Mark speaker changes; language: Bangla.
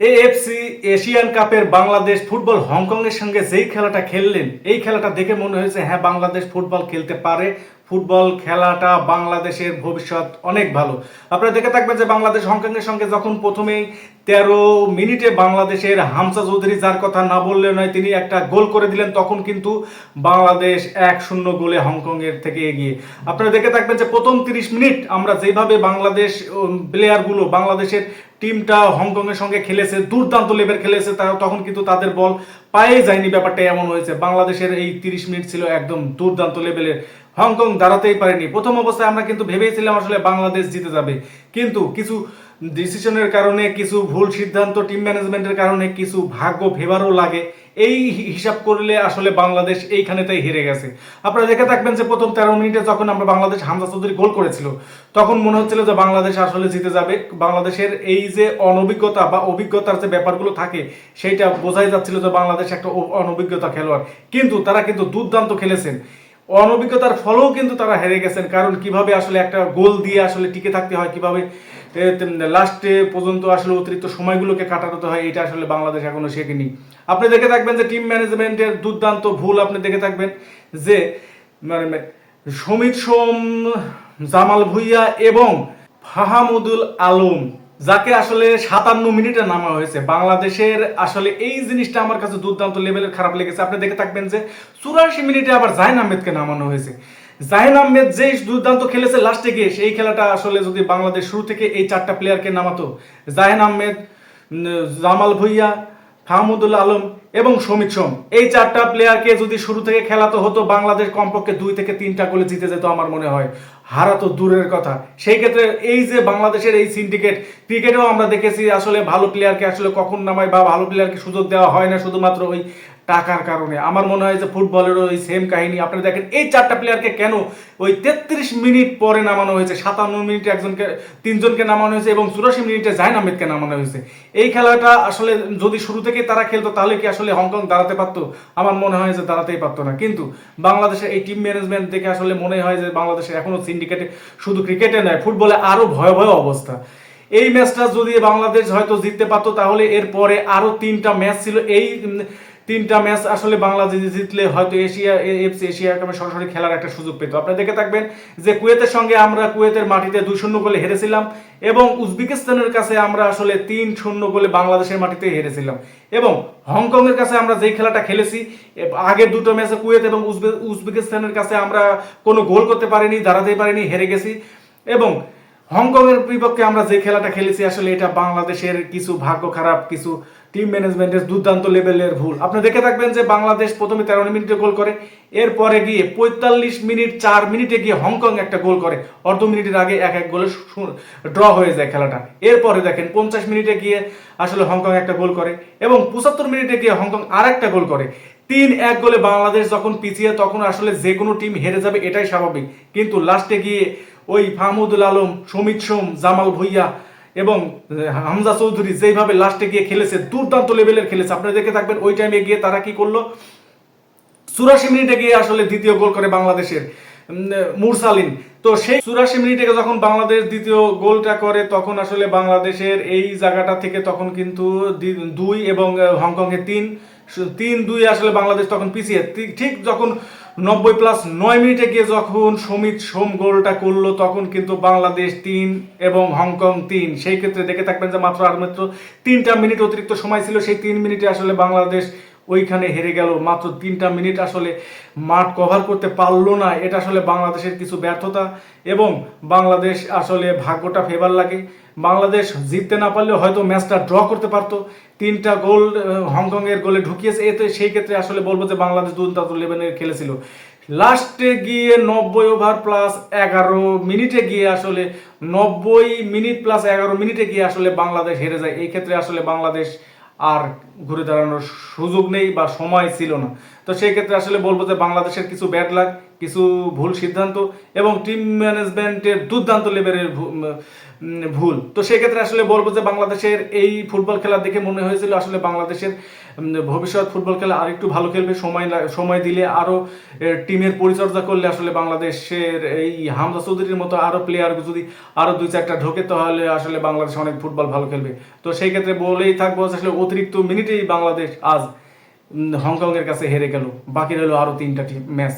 Speaker 1: এএফসি এশিয়ান কাপের বাংলাদেশ ফুটবল হংকংয়ের সঙ্গে যেই খেলাটা খেললেন, এই খেলাটা দেখে মনে হয়েছে হ্যাঁ বাংলাদেশ ফুটবল খেলতে পারে। ফুটবল খেলাটা বাংলাদেশের ভবিষ্যৎ অনেক ভালো। আপনারা দেখে থাকবেন যে বাংলাদেশ হংকংয়ের সঙ্গে যখন প্রথমেই তেরো মিনিটে বাংলাদেশের হামসা চৌধুরী, যার কথা না বললে নয়, তিনি একটা গোল করে দিলেন, তখন কিন্তু বাংলাদেশ এক শূন্য গোলে হংকংয়ের থেকে এগিয়ে। আপনারা দেখে থাকবেন যে প্রথম তিরিশ মিনিট আমরা যেভাবে বাংলাদেশ প্লেয়ারগুলো বাংলাদেশের টিমটা হংকংয়ের সঙ্গে খেলেছে, দুর্দান্ত লেভেল খেলেছে, তারা তখন কিন্তু তাদের বল পায়ে যায়নি, ব্যাপারটা এমন হয়েছে। বাংলাদেশের এই তিরিশ মিনিট ছিল একদম দুর্দান্ত লেভেলের। হংকং দাঁড়াতেই পারেনি। প্রথম অবস্থায় আমরা কিন্তু ভেবেছিলাম আসলে বাংলাদেশ জিতে যাবে। কিন্তু কিছু ডিসিশনের কারণে কিছু ভুল সিদ্ধান্ত টিম ম্যানেজমেন্টের কারণে কিছু ভাগ্য ফেভারও লাগে। এই হিসাব করলে আসলে বাংলাদেশ এইখানেতেই হেরে গেছে। আপনারা দেখে থাকবেন যে প্রথম তেরো মিনিটে যখন আমরা বাংলাদেশ হামজা চৌধুরী গোল করেছিল, তখন মনে হচ্ছিল যে বাংলাদেশ আসলে জিতে যাবে। বাংলাদেশের এই যে অনভিজ্ঞতা বা অভিজ্ঞতার যে ব্যাপারগুলো থাকে, সেইটা বোঝাই যাচ্ছিল যে বাংলাদেশ একটা অনভিজ্ঞতা খেলোয়াড়। কিন্তু তারা কিন্তু দুর্দান্ত খেলেছেন। অনভিজ্ঞতার ফলেও কিন্তু তারা হেরে গেছেন। কারণ কীভাবে আসলে একটা গোল দিয়ে আসলে টিকে থাকতে হয়, কীভাবে লাস্টে পর্যন্ত আসলে অতিরিক্ত সময়গুলোকে কাটাতে হয়, এটা আসলে বাংলাদেশ এখনও শেখেনি। আপনি দেখে থাকবেন যে টিম ম্যানেজমেন্টের দুর্দান্ত ভুল আপনি দেখে থাকবেন যে মানে সমিত সোম, জামাল ভুইয়া এবং ফাহামুদুল আলম, যাকে আসলে সাতান্ন মিনিটে নামা হয়েছে, বাংলাদেশের আসলে এই জিনিসটা আমার কাছে দুর্দান্ত লেভেলের খারাপ লেগেছে। আপনি দেখে থাকবেন যে, চুরাশি মিনিটে আবার জাইন আহমেদকে নামানো হয়েছে। জাহিন আহমেদ যে দুর্দান্ত খেলেছে লাস্টে গিয়ে, সেই খেলাটা আসলে যদি বাংলাদেশ শুরু থেকে এই চারটা প্লেয়ারকে নামাতো, জাহিন আহমেদ জামাল ভুইয়া ফাহমুদুল আলম এবং সমিত সোম, এই চারটা প্লেয়ারকে যদি শুরু থেকে খেলাতে হতো, বাংলাদেশ কমপক্ষে দুই থেকে তিনটা গোলে জিতে যেত আমার মনে হয়। হারা তো দূরের কথা। সেই ক্ষেত্রে এই যে বাংলাদেশের এই সিন্ডিকেট ক্রিকেটেও আমরা দেখেছি আসলে ভালো প্লেয়ারকে আসলে কখন নামায় বা ভালো প্লেয়ারকে সুযোগ দেওয়া হয় না, শুধুমাত্র ওই টাকার কারণে। আমার মনে হয় যে ফুটবলেরও ওই সেম কাহিনী। আপনারা দেখেন, এই চারটা প্লেয়ারকে কেন ওই তেত্রিশ মিনিট পরে নামানো হয়েছে? সাতান্ন মিনিটে একজনকে, তিনজনকে নামানো হয়েছে এবং চুরাশি মিনিটে জাহিন আহমেদকে নামানো হয়েছে। এই খেলাটা আসলে যদি শুরু থেকেই তারা খেলতো, তাহলে কি আসলে হংকং দাঁড়াতে পারতো? আমার মনে হয় যে দাঁড়াতেই পারতো না। কিন্তু বাংলাদেশের এই টিম ম্যানেজমেন্ট দেখে আসলে মনে হয় যে বাংলাদেশের এখনও সিন্ডিকেটে শুধু ক্রিকেটে নয়, ফুটবলে আরও ভয়াবহ অবস্থা। এই ম্যাচটা যদি বাংলাদেশ হয়তো জিততে পারতো, তাহলে এরপরে আরও তিনটা ম্যাচ ছিল। এই তিনটা ম্যাচ আসলে বাংলাদেশ জিতলে হয়তো এশিয়া এফসি, এশিয়া কাপে সরাসরি খেলার একটা সুযোগ পেত। আপনারা দেখে থাকবেন যে কুয়েতের সঙ্গে আমরা কুয়েতের মাটিতে দুই শূন্য গোলে হেরেছিলাম এবং উজবেকিস্তানের কাছে আমরা আসলে তিন শূন্য গোলে বাংলাদেশের মাটিতে হেরেছিলাম। এবং হংকংয়ের কাছে আমরা যেই খেলাটা খেলেছি আগের দুটো ম্যাচে কুয়েত এবং উজবে- উজবেকিস্তানের কাছে আমরা কোনো গোল করতে পারিনি দাঁড়াতে পারিনি, হেরে গেছি। এবং হংকংয়ের বিপক্ষে আমরা যে খেলাটা খেলেছি, আসলে এটা বাংলাদেশের কিছু ভাগ্য খারাপ, কিছু টিম ম্যানেজমেন্টের দুর্দান্ত লেভেলের ভুল। আপনি দেখে থাকবেন যে বাংলাদেশ প্রথমে তেরো মিনিটে গোল করে, এরপরে গিয়ে পঁয়তাল্লিশ মিনিট চার মিনিটে গিয়ে হংকং একটা গোল করে। অর্ধ মিনিটের আগে এক এক গোলে ড্র হয়ে যায় খেলাটা। এরপরে দেখেন পঞ্চাশ মিনিটে গিয়ে আসলে হংকং একটা গোল করে এবং পঁচাত্তর মিনিটে গিয়ে হংকং আর একটা গোল করে। তিন এক গোলে বাংলাদেশ যখন পিছিয়ে, তখন আসলে যে কোনো টিম হেরে যাবে, এটাই স্বাভাবিক। কিন্তু লাস্টে গিয়ে ওই ফাহমুদুল আলম, সমিত সোম, জামাল ভুইয়া এবং হামজা চৌধুরী যেইভাবে লাস্টে গিয়ে খেলেছে, দুর্দান্ত লেভেলের খেলেছে। আপনারা দেখে থাকবেন ওই টাইমে গিয়ে তারা কি করল? চুরাশি মিনিটে গিয়ে আসলে দ্বিতীয় গোল করে বাংলাদেশের মুরসালিন। তো সেই চুরাশি মিনিটে যখন বাংলাদেশ দ্বিতীয় গোলটা করে, তখন আসলে বাংলাদেশের এই জায়গাটা থেকে তখন কিন্তু দুই এবং হংকং এর তিন তিন দুই আসলে বাংলাদেশ তখন পিছিয়ে। ঠিক- যখন নব্বই প্লাস নয় মিনিটে গিয়ে যখন সমিত সোম গোলটা করল, তখন কিন্তু বাংলাদেশ তিন এবং হংকং তিন। সেই ক্ষেত্রে দেখে থাকবেন যে মাত্র আর মাত্র তিনটা মিনিট অতিরিক্ত সময় ছিল। সেই তিন মিনিটে আসলে বাংলাদেশ ওইখানে হেরে গেল। মাত্র তিনটা মিনিট আসলে মাঠ কভার করতে পারল না। এটা আসলে বাংলাদেশের কিছু ব্যর্থতা এবং বাংলাদেশ আসলে ভাগ্যটা ফেভার লাগে। বাংলাদেশ জিততে না পারলে হয়তো ম্যাচটা ড্র করতে পারতো। তিনটা গোল হংকংয়ের গোলে ঢুকিয়েছে। এতে সেই ক্ষেত্রে আসলে বলব যে বাংলাদেশ দুর্দান্ত লেভেলের খেলেছিল। লাস্টে গিয়ে নব্বই ওভার প্লাস এগারো মিনিটে গিয়ে আসলে নব্বই মিনিট প্লাস এগারো মিনিটে গিয়ে আসলে বাংলাদেশ হেরে যায়। এই ক্ষেত্রে আসলে বাংলাদেশ আর ঘুরে দাঁড়ানোর সুযোগ নেই বা সময় ছিল না। তো সেই ক্ষেত্রে আসলে বলব যে বাংলাদেশের কিছু ব্যাড লাগ কিছু ভুল সিদ্ধান্ত এবং টিম ম্যানেজমেন্টের দুর্দান্ত লেভেলের ভুল। তো সেক্ষেত্রে আসলে বলব যে বাংলাদেশের এই ফুটবল খেলা দেখে মনে হয়েছিল আসলে বাংলাদেশের ভবিষ্যৎ ফুটবল খেলে আর একটু ভালো খেলবে। সময় সময় দিলে আরও টিমের পরিচর্যা করলে আসলে বাংলাদেশের এই হামজা চৌধুরীর মতো আরও প্লেয়ার যদি আরও দুই চারটা ঢোকে, তাহলে আসলে বাংলাদেশ অনেক ফুটবল ভালো খেলবে। তো সেই ক্ষেত্রে বলেই থাকব আসলে অতিরিক্ত মিনিটেই বাংলাদেশ আজ হংকংয়ের কাছে হেরে গেল। বাকি রইল আরও তিনটা ম্যাচ।